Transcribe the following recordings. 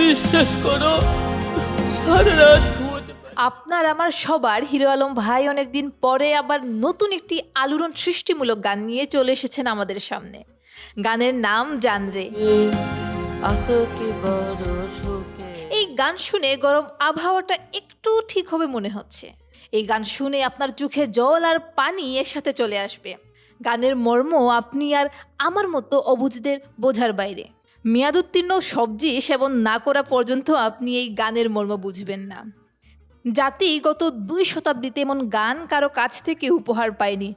বিশ্বাস করো সারা রাত। আপনার আমার সবার হিরো আলম ভাই অনেকদিন পরে আবার নতুন একটি আলোড়ন সৃষ্টিমূলক গান নিয়ে চলে এসেছেন আমাদের সামনে। গানের নাম জানরে এই গান শুনে গরম আবহাওয়াটা একটু ঠিক হবে মনে হচ্ছে। এই গান শুনে আপনার চোখে জল আর পানি এর সাথে চলে আসবে। গানের মর্ম আপনি আর আমার মতো অবুঝদের বোঝার বাইরে। মেয়াদোত্তীর্ণ সবজি সেবন না করা পর্যন্ত আপনি এই গানের মর্ম বুঝবেন না। জাতি গত দুই শতাব্দীতে এমন গান কারও কাছ থেকে উপহার পায়নি।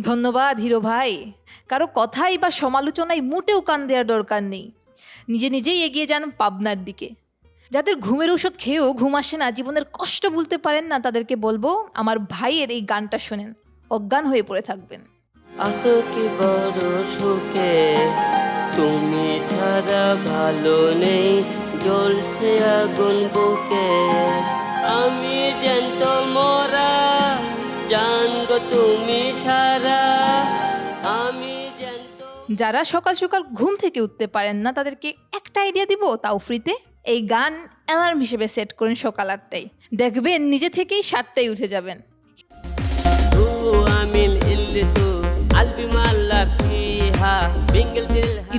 ধন্যবাদ হিরো ভাই। কারও কথাই বা সমালোচনায় মোটেও কান দেওয়ার দরকার নেই। নিজে নিজেই এগিয়ে যান পাবনার দিকে। যাদের ঘুমের ওষুধ খেয়েও ঘুম আসে না, জীবনের কষ্ট ভুলতে পারেন না, তাদেরকে বলব আমার ভাইয়ের এই গানটা শোনেন। অজ্ঞান হয়ে পড়ে থাকবেন। আসো কি বড় সুখে। তুমি ছাড়া ভালো নেই জ্বলছে আগুন বুকে। আমি জ্যান্ত মরা জানগো তুমি সারা। আমি যারা সকাল সকাল ঘুম থেকে উঠতে পারেন না তাদেরকে একটা আইডিয়া দিব তাও ফ্রিতে এই গান অ্যালার্ম হিসেবে সেট করেন সকাল আটটায়। দেখবেন নিজে থেকেই সাতটায় উঠে যাবেন।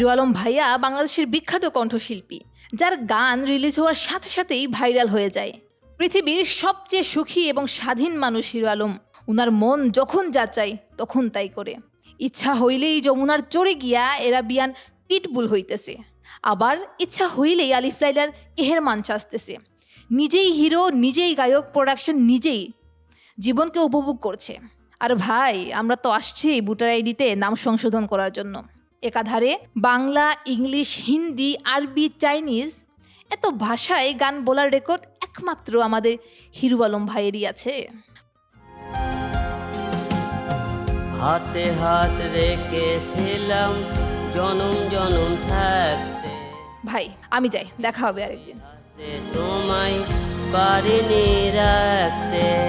হিরো আলম ভাইয়া বাংলাদেশের বিখ্যাত কণ্ঠশিল্পী, যার গান রিলিজ হওয়ার সাথে সাথেই ভাইরাল হয়ে যায়। পৃথিবীর সবচেয়ে সুখী এবং স্বাধীন মানুষ হিরো আলম। উনার মন যখন যা চায়, তখন তাই করে। ইচ্ছা হইলেই যমুনার চড়ে গিয়া এরা বিয়ান পিটবুল হইতেছে। আবার ইচ্ছা হইলেই আলিফ লাইলার কেহেরমান চাচতেছে। নিজেই হিরো, নিজেই গায়ক, প্রোডাকশন নিজেই জীবনকে উপভোগ করছে। আর ভাই, আমরা তো আসছি ভোটার আইডিতে নাম সংশোধন করার জন্য। একাধারে বাংলা ইংলিশ হিন্দি আরবি চাইনিজ এত ভাষায় গান বলার রেকর্ড একমাত্র আমাদের হিরু আলম ভাইয়েরই আছে। হাতে হাত রেখেছিলাম জনম জনম থাকতে। ভাই আমি যাই দেখা হবে আরেকদিন। তোমায় পারিনি রাখতে।